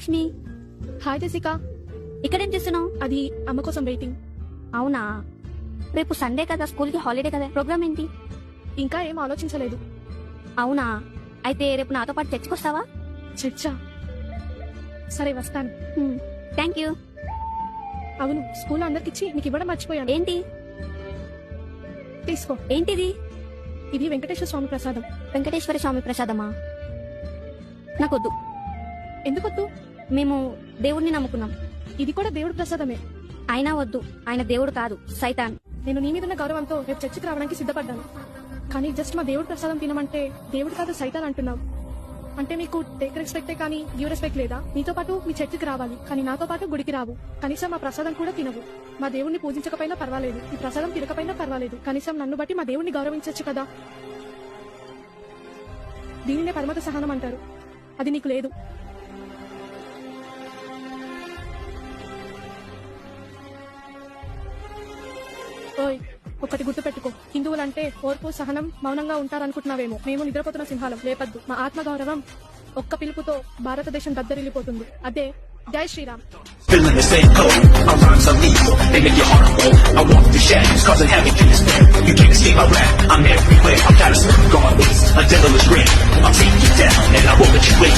Lakshmi. Hi జెసిక. ఇక్కడేం చేస్తున్నావు? అది అమ్మ కోసం వెయిటింగ్. అవునా? రేపు సండే కదా స్కూల్కి హాలిడే కదా ప్రోగ్రామ్ ఏంటి? ఇంకా ఏం ఆలోచించలేదు. అవునా? అయితే రేపు నాతో పాటు చర్చకొస్తావా చర్చా? సరే వస్తాను. Thank you. అవును స్కూల్ అందరికిచ్చి నీకు ఇవ్వడం మర్చిపోయాను. ఏంటి? తీసుకో. ఏంటిది? ఇది వెంకటేశ్వర స్వామి ప్రసాదం. వెంకటేశ్వర స్వామి ప్రసాదమా? నాకొద్దు. ఎందుకొద్దు? మేము దేవుణ్ణి నమ్ముకున్నాం. ఇది కూడా దేవుడి ప్రసాదమే. అయినా వద్దు ఆయన దేవుడు కాదు సైతాన్. నేను నీ మీద ఉన్న గౌరవంతో రేపు చర్చికి రావడానికి సిద్ధపడ్డాను. కానీ జస్ట్ మా దేవుడి ప్రసాదం తినమంటే దేవుడు కాదు సైతాన్ అంటున్నావు. అంటే మీకు టేక్ రెస్పెక్టే కానీ యూ రెస్పెక్ట్ లేదా? నీతో పాటు మీ చర్చికి రావాలి కానీ నాతో పాటు గుడికి రావు. కనీసం మా ప్రసాదం కూడా తినవు. మా దేవుణ్ణి పూజించకపోయినా పర్వాలేదు ఈ ప్రసాదం తినకపోయినా పర్వాలేదు. కనీసం నన్ను బట్టి మా దేవుణ్ణి గౌరవించవచ్చు కదా? దీనినే పరమత సహనం అంటారు. అది నీకు లేదు. ఓయ్ ఒకటి గుర్తు పెట్టుకో హిందువులంటే ఓర్పు సహనం మౌనంగా ఉంటారనుకుంటున్నావేమో మేము నిద్రపోతున్న సింహాలం లేపద్దు మా ఆత్మ గౌరవం ఒక్క పిలుపుతో భారతదేశం దద్దరిల్లిపోతుంది అదే జై Sriram Feeling the same code, my rhymes are lethal They make your heart grow I walk through shadows, causing havoc in despair You can't escape my wrath, I'm everywhere I'm catastrophic on my ways, a devilish grin I'll take you down, and I won't let you win